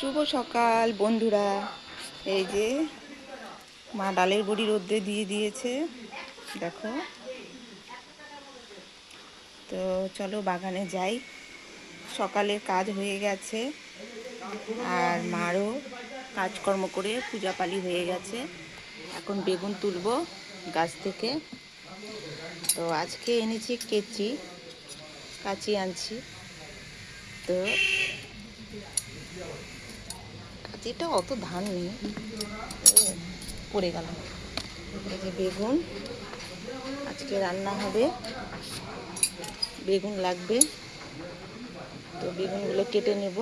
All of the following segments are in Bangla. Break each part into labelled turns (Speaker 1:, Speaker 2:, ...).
Speaker 1: শুভ সকাল, বন্ধুরা। এই যে মা ডালের বড়ি রোদ্রে দিয়ে দিয়েছে, দেখো। তো চলো বাগানে যাই। সকালের কাজ হয়ে গেছে, আর মারও কাজকর্ম করে পূজা পালি হয়ে গেছে। এখন বেগুন তুলবো গাছ থেকে। তো আজকে এনেছি কেচি, কাচি আনছি। তো কাচিটা অত ধান নেই পড়ে গেলাম এই যে বেগুন, আজকে রান্না হবে। বেগুন লাগবে। তো বেগুনগুলো কেটে নেব।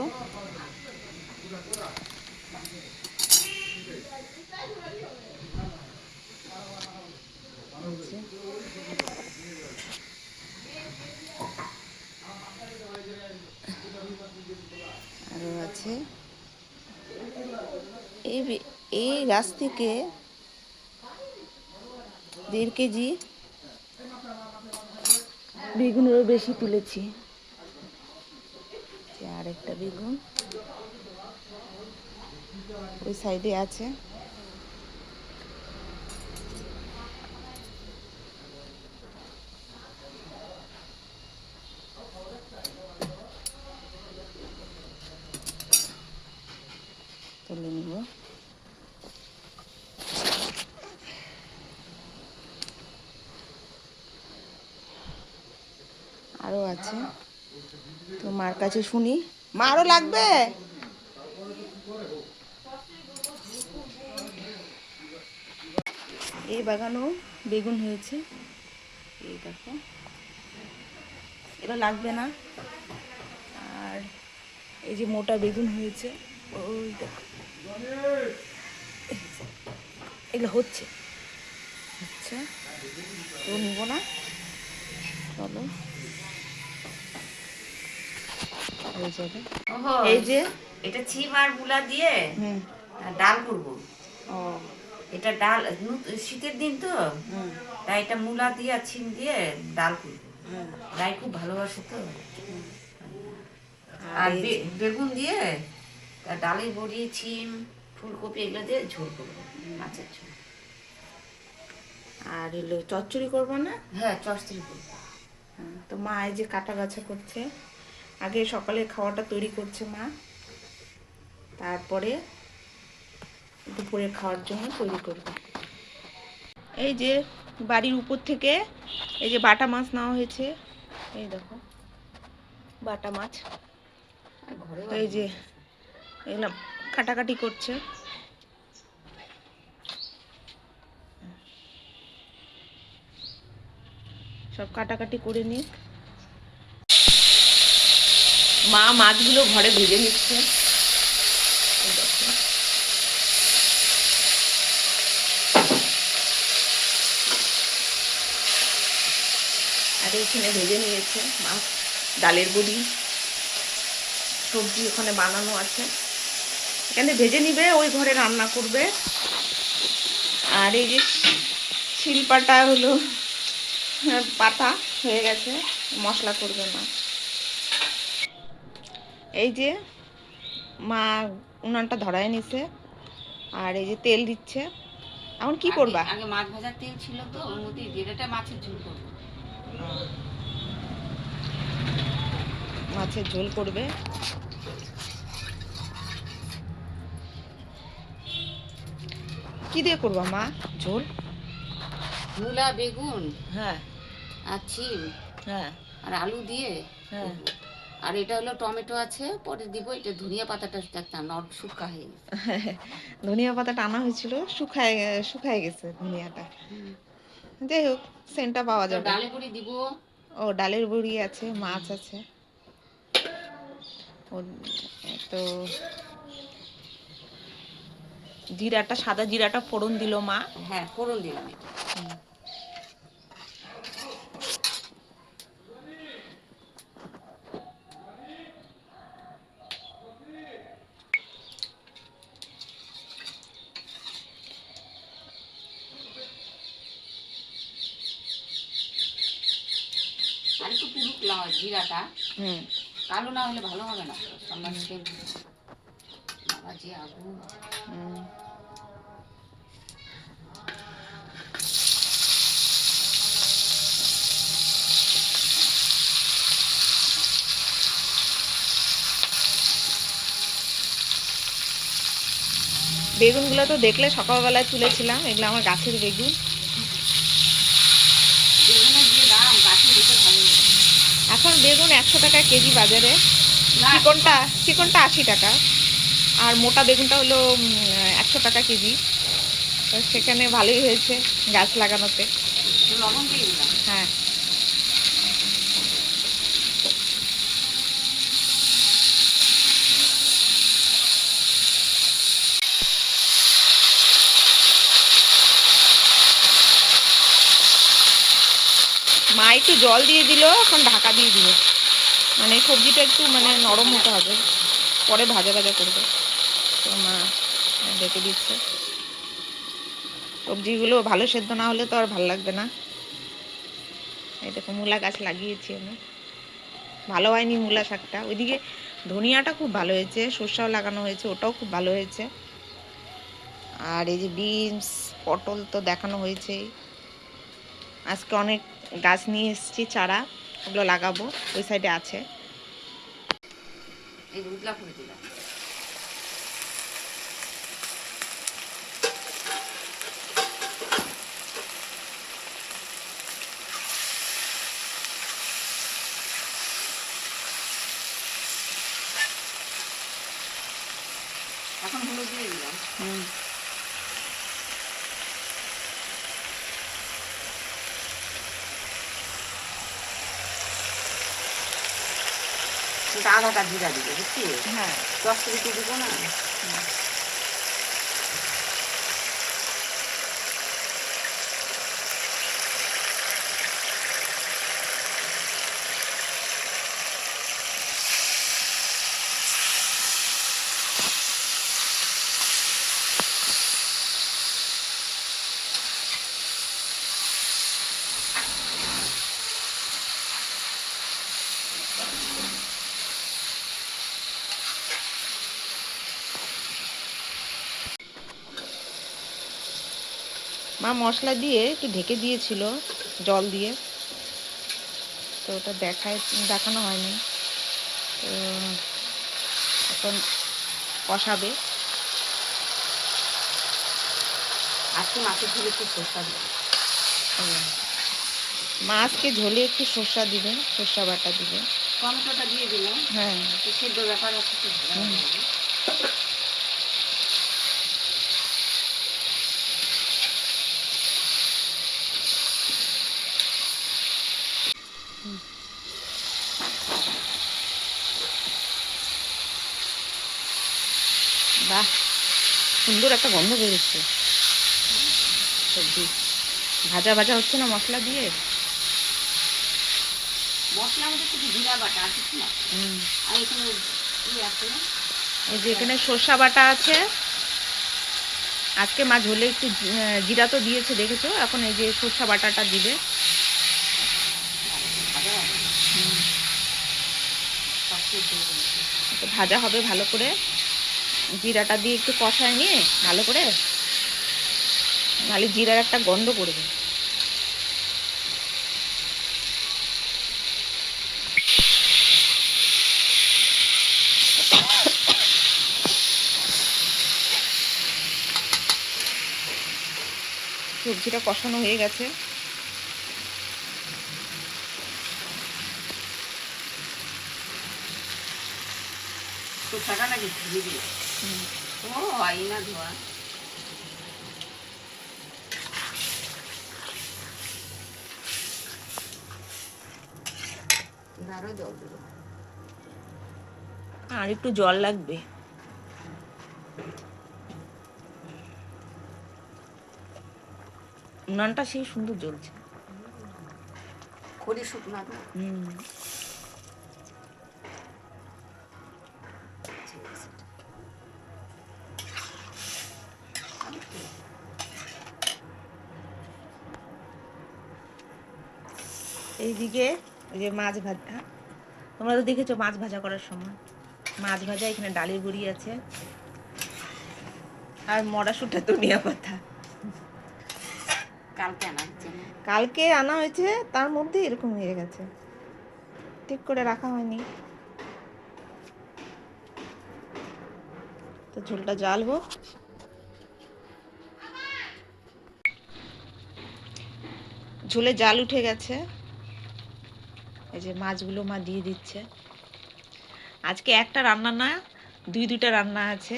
Speaker 1: আরও আছে। এই এই গাছ থেকে দেড় কেজি বেগুনেরও বেশি তুলেছি। আর একটা বেগুন ওই সাইডে আছে তুলে নিব আরও আছে। তো মার কাছে শুনি। মা আরও লাগবে? এই বাগানও বেগুন হয়েছে। এই দেখো। এবার লাগবে না। আর এই যে মোটা বেগুন হয়েছে, ওই দেখো। এগুলো হচ্ছে। আচ্ছা তো নিব না। চলো। এই যে
Speaker 2: এটা ছিম আর মূলা দিয়ে ডাল করব।
Speaker 1: ও।
Speaker 2: এটা ডাল শীতের দিন তো তাই এটা মূলা দিয়ে আর ছিম দিয়ে ডাল করব। রাই খুব ভালোবাসে তো।
Speaker 1: আর
Speaker 2: বেগুন দিয়ে তা ডালের বড়ি ছিম ফুলকপি এগুলো দিয়ে ঝোল করব মাছের ঝোল।
Speaker 1: আর এলো চচ্চড়ি করব না?
Speaker 2: হ্যাঁ চচ্চড়ি করব।
Speaker 1: হ্যাঁ, তো মা এই যে কাটা বাছা করছে। আগে সকালে খাওয়াটা তৈরি করছে মা। তারপরে দুপুরে খাওয়ার জন্য তৈরি করবে। এই যে বাড়ির উপর থেকে এই যে বাটা মাছ নেওয়া হয়েছে, এই দেখো, বাটা মাছ। এই যে এগুলো কাটাকাটি করছে। সব কাটাকাটি করে নিক। মা মাছগুলো ঘরে ভেজে নিচ্ছে। আর এখানে ভেজে নিয়েছে মাছ, ডালের বড়ি সবজি ওখানে বানানো আছে। এখানে ভেজে নিবে, ওই ঘরে রান্না করবে। আর এই যে শিলপাটা হলো, পাতা হয়ে গেছে, মশলা করবে মা এই যে মা উনানটা ধরায় নিছে আর এই যে তেল দিচ্ছে। এখন কি করবা?
Speaker 2: আগে মাছ ভাজার তেল ছিল তো ওর মধ্যে জিরেটা মাছের ঝোল করব।
Speaker 1: মাছের ঝোল করবে। কি দিয়ে করবা মা ঝোল?
Speaker 2: মূলা বেগুন
Speaker 1: হ্যাঁ।
Speaker 2: আর ছিম
Speaker 1: হ্যাঁ।
Speaker 2: আর আলু দিয়ে
Speaker 1: হ্যাঁ।
Speaker 2: আর এটা হলো টমেটো আছে পরে দিব এটা ধনিয়া পাতাটা একটা নট শুকা হয়ে গেছে।
Speaker 1: ধনিয়া পাতা টানা হয়েছিল শুকায় শুকায় গেছে ধনিয়াটা। যাই হোক সেন্টটা পাওয়া যাবে।
Speaker 2: ডালে করে দিব।
Speaker 1: ও ডালের বড়ি আছে মাছ আছে। ও তো জিরাটা সাদা জিরাটা ফোড়ন দিল মা।
Speaker 2: হ্যাঁ ফোড়ন দিলাম এটা। আর একটু জিরাটা।
Speaker 1: হুম।
Speaker 2: কালো না হলে ভালো হবে না। আমার আগুন
Speaker 1: বেগুনগুলো তো দেখলে সকালবেলায় তুলেছিলাম। এগুলো আমার গাছের বেগুন
Speaker 2: বেগুনের যে দাম গাছে দেখে ভালো লাগে
Speaker 1: এখন বেগুন একশো টাকা কেজি বাজারে। চিকনটা চিকনটা আশি টাকা। আর মোটা বেগুনটা হলো একশো টাকা কেজি। তো সেখানে ভালোই হয়েছে গাছ লাগানোতে। হ্যাঁ। একটু জল দিয়ে দিল, এখন ঢাকা দিয়ে দিল। মানে সবজিটা একটু মানে নরম হতে হবে। পরে ভাজা ভাজা করবে। তো মা ডেকে দিচ্ছে। সবজিগুলো ভালো সেদ্ধ না হলে তো আর ভালো লাগবে না। এই দেখো মূলা গাছ লাগিয়েছি আমি। ভালো হয়নি মূলা শাকটা। ওইদিকে ধনিয়াটা খুব ভালো হয়েছে, সর্ষাও লাগানো হয়েছে, ওটাও খুব ভালো হয়েছে। আর এই যে বিনস, পটল তো দেখানো হয়েছেই। আজকে অনেক গাছ নিয়ে এসেছি চারা ওগুলো লাগাবো ওই সাইডে আছে।
Speaker 2: এখন হলুদ দিয়ে দিলাম।
Speaker 1: হুম।
Speaker 2: আধাটা জিরা দিবে বুঝছি
Speaker 1: হ্যাঁ।
Speaker 2: দশ কেজি দিব না?
Speaker 1: মা মশলা দিয়ে একটু ঢেকে দিয়েছিল জল দিয়ে। তো ওটা দেখায় দেখানো হয়নি। তো এখন কষাবে।
Speaker 2: আজকে মাছের ঝুলে একটু সরষা দিলাম
Speaker 1: হুম। মাছকে ঝোলে একটু সর্ষা দিবে সর্ষা বাটা দিবে।
Speaker 2: টমেটোটা দিয়ে দিলাম।
Speaker 1: হ্যাঁ।
Speaker 2: সেদ্ধ ব্যাপার আছে
Speaker 1: সুন্দর একটা গন্ধ বেরোচ্ছে। সবজি। ভাজা ভাজা হচ্ছে না মশলা দিয়ে?
Speaker 2: মধ্যে শুধু জিরা বাটা আছে না। আর এখানে আছে
Speaker 1: এই যে এখানে সর্ষা বাটা আছে। আজকে মা ঝোলে একটু জিরা তো দিয়েছে দেখেছ? এখন এই যে সর্ষা বাটাটা দিবে।
Speaker 2: ভাজা হবে
Speaker 1: ভালো করে। জিরাটা দিয়ে একটু কষায় নিয়ে ভালো করে নাহলে জিরার একটা গন্ধ করবে সবজিটা কষানো হয়ে গেছে
Speaker 2: নাকি ধুয়ে দিল
Speaker 1: হুম।
Speaker 2: ও হয় না ধোয়া জল
Speaker 1: আর একটু জল লাগবে। উনানটা সেই সুন্দর জ্বলছে।
Speaker 2: খড়ি শুকনা
Speaker 1: হুম। এইদিকে ওই যে মাছ ভাজা। তোমরা তো দেখেছ মাছ ভাজা করার সময়। মাছ ভাজা এখানে ডালের বড়ি আছে। আর মরাশুটা ধনিয়া পাতা।
Speaker 2: কালকে আনা হচ্ছে
Speaker 1: কালকে আনা হয়েছে তার মধ্যে এরকম হয়ে গেছে। ঠিক করে রাখা হয়নি। তো ঝোলটা জাল হোক ঝোলে জাল উঠে গেছে। এই যে মাছগুলো মা দিয়ে দিচ্ছে। আজকে একটা রান্না না দুই দুইটা রান্না আছে।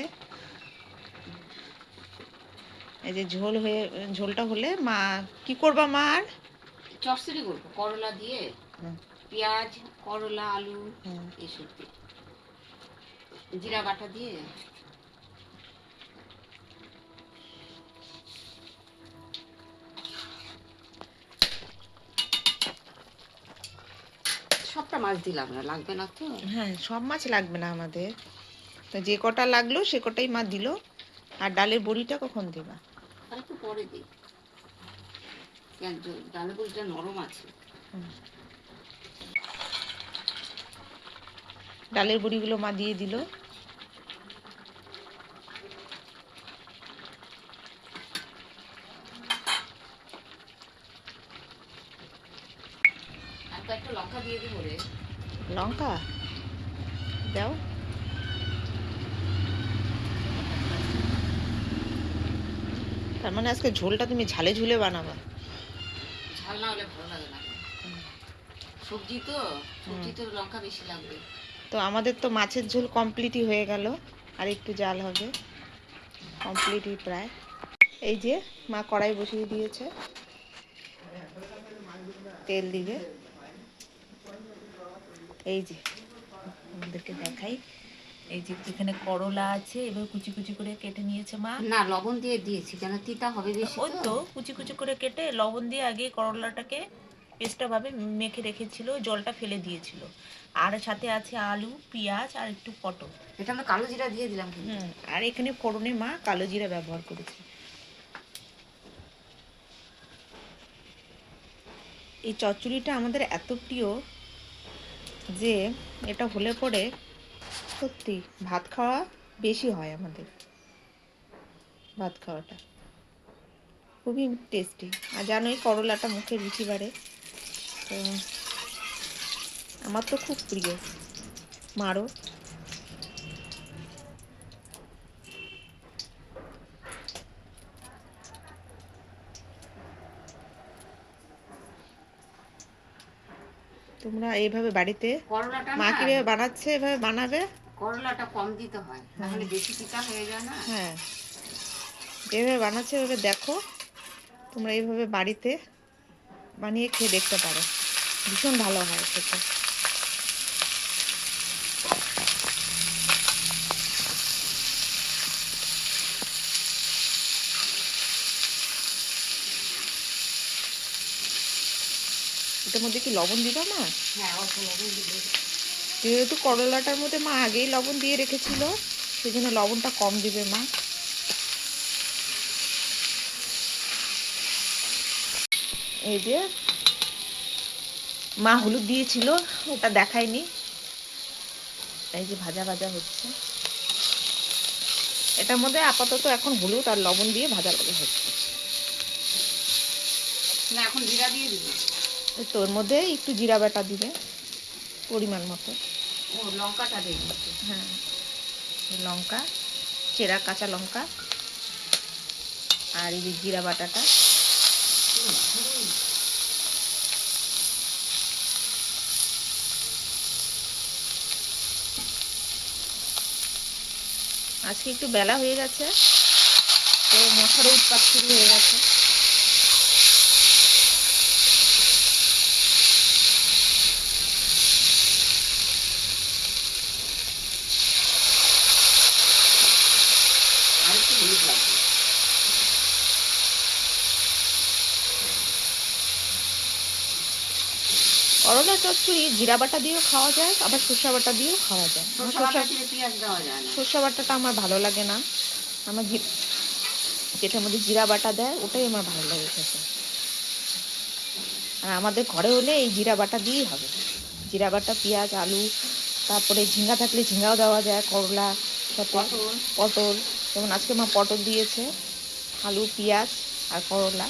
Speaker 1: এই যে ঝোল হয়ে ঝোলটা হলে মা কি করবা মা আর?
Speaker 2: চচ্চড়ি করব করলা দিয়ে পেঁয়াজ করলা আলু। এসব দিয়ে। জিরা বাটা দিয়ে মাছ দিলাম না লাগবে না তো।
Speaker 1: হ্যাঁ সব মাছ লাগবে না আমাদের। তো যে কটা লাগল সে কটাই মা দিল। আর ডালের বড়িটা কখন দেবা?
Speaker 2: আর একটু পরে দিই। ডালের বড়িটা নরম আছে।
Speaker 1: ডালের বড়িগুলো মা দিয়ে দিল।
Speaker 2: কয়েকটা লঙ্কা দিয়ে দিব রে।
Speaker 1: লঙ্কা? দাও। তার মানে আজকে ঝোলটা তুমি ঝালে ঝুলে বানাবা।
Speaker 2: ঝাল না হলে ভালো লাগে না। সবজি তো সবজি তো লঙ্কা বেশি লাগবে।
Speaker 1: তো আমাদের তো মাছের ঝোল কমপ্লিটই হয়ে গেল আর একটু জাল হবে। কমপ্লিটই প্রায়। এই যে মা কড়াই বসিয়ে দিয়েছে। তেল দিবে। এই যে আমাদেরকে দেখাই। এই যে এখানে করলা আছে এবার কুচি কুচি করে কেটে নিয়েছে মা।
Speaker 2: না লবণ দিয়ে দিয়েছি কেন তিতা হবে বেশি
Speaker 1: ওই তো কুচি কুচি করে কেটে লবণ দিয়ে আগে করলাটাকে পেস্টটা ভাবে মেখে রেখেছিল জলটা ফেলে দিয়েছিল। আর সাথে আছে আলু পেঁয়াজ আর একটু পটল।
Speaker 2: এটা আমরা কালো জিরা দিয়ে দিলাম
Speaker 1: হুম আর এখানে ফোড়নে মা কালো জিরা ব্যবহার করেছে। এই চচ্চড়িটা আমাদের এত প্রিয় যে এটা হলে পরে সত্যি ভাত খাওয়া বেশি হয় আমাদের। ভাত খাওয়াটা। খুবই টেস্টি আর জানোই করলাটা মুখে রুচি বাড়ে। তো আমার তো খুব প্রিয়। মারও তোমরা এইভাবে বাড়িতে
Speaker 2: করলাটা
Speaker 1: মা কীভাবে বানাচ্ছে এভাবে বানাবে?
Speaker 2: করলাটা কম দিতে হয় তাহলে বেশি পিতা হয়ে যায় না।
Speaker 1: হ্যাঁ। যেভাবে বানাচ্ছে এভাবে দেখো তোমরা এইভাবে বাড়িতে বানিয়ে খেয়ে দেখতে পারো। ভীষণ ভালো হয় খেতে। এটার মধ্যে কি লবণ দিবা মা?
Speaker 2: হ্যাঁ অল্প লবণ দিলে
Speaker 1: যেহেতু করলাটার মধ্যে মা আগেই লবণ দিয়ে রেখেছিল সেই জন্য লবণটা কম দিবে মা। এই যে মা হলুদ দিয়েছিল ওটা দেখায়নি। এই যে ভাজা ভাজা হচ্ছে। এটার মধ্যে আপাতত এখন হলুদ আর লবণ দিয়ে ভাজা ভাজা হচ্ছে।
Speaker 2: না এখন জিরা দিয়ে দিব।
Speaker 1: এই তো ওর মধ্যে একটু জিরা বাটা দিবে পরিমাণ মতো।
Speaker 2: ও লঙ্কাটা দিচ্ছি।
Speaker 1: হ্যাঁ। এই লঙ্কা চেরা কাঁচা লঙ্কা আর এই যে জিরা বাটাটা। আজকে একটু বেলা হয়ে গেছে তো মশারও উৎপাত শুরু হয়ে গেছে
Speaker 2: আর একটু হলুদ লাগবে
Speaker 1: করলা চচ্চড়ি জিরা বাটা দিয়েও খাওয়া যায় আবার সর্ষা বাটা দিয়েও খাওয়া যায়।
Speaker 2: সর্ষা
Speaker 1: বাটাটা আমার ভালো লাগে না। আমার জি যেটার মধ্যে জিরা বাটা দেয় ওটাই আমার ভালো লাগে খেতে। আর আমাদের ঘরে হলে এই জিরা বাটা দিয়েই হবে। জিরা বাটা পেঁয়াজ আলু তারপরে ঝিঙ্গা থাকলে ঝিঙ্গাও দেওয়া যায় করলা সাথে
Speaker 2: পটল।
Speaker 1: পটল। যেমন আজকে মা পটল দিয়েছে আলু পেঁয়াজ আর করলা।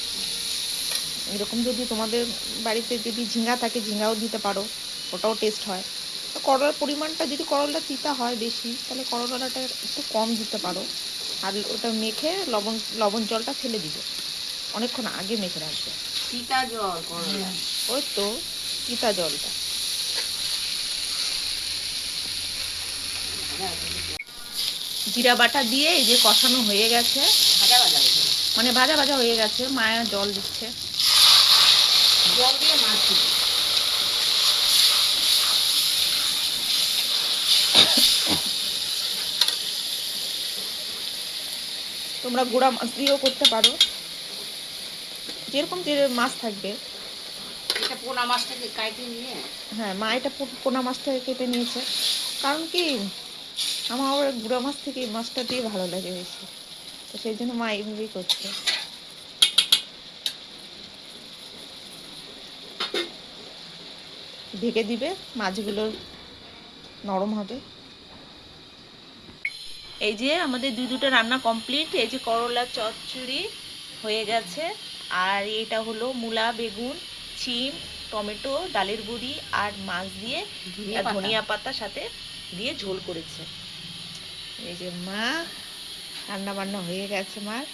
Speaker 1: এরকম যদি তোমাদের বাড়িতে যদি ঝিঙ্গা থাকে ঝিঙ্গাও দিতে পারো ওটাও টেস্ট হয়। তো করলার পরিমাণটা যদি করলা তিতা হয় বেশি তাহলে করলাটা একটু কম দিতে পারো। আর ওটা মেখে লবণ লবণ জলটা ফেলে দিবে। অনেকক্ষণ আগে মেখে রাখবে।
Speaker 2: সীতা জল করলা।
Speaker 1: ওই তো তিতা জলটা। জিরা বাটা দিয়ে এই যে কষানো হয়ে গেছে। মানে ভাজা ভাজা হয়ে গেছে মায়া জল দিচ্ছে।
Speaker 2: জল দিয়ে মাছ
Speaker 1: তোমরা গুঁড়া মাছ দিয়েও করতে পারো। যেরকম যে মাছ থাকবে।
Speaker 2: এটা পোনা মাছটাকে নিয়ে?
Speaker 1: হ্যাঁ মা এটা পোনা মাছটাকে কেটে নিয়েছে। কারণ কি আমার গুঁড়া মাছ থেকে মাছটা দিয়ে ভালো লাগে বেশি। তো সেই জন্য মা এইভাবেই করছে। ঢেকে দিবে মাছগুলো নরম হবে। এই যে আমাদের দুই দুটো রান্না কমপ্লিট এই যে করলা চচ্চড়ি হয়ে গেছে আর এটা হলো মূলা বেগুন শিম টমেটো ডালের বড়ি আর মাছ দিয়ে ধনিয়া পাতা। সাথে দিয়ে ঝোল করেছে। এই যে মা রান্না বান্না হয়ে গেছে মার।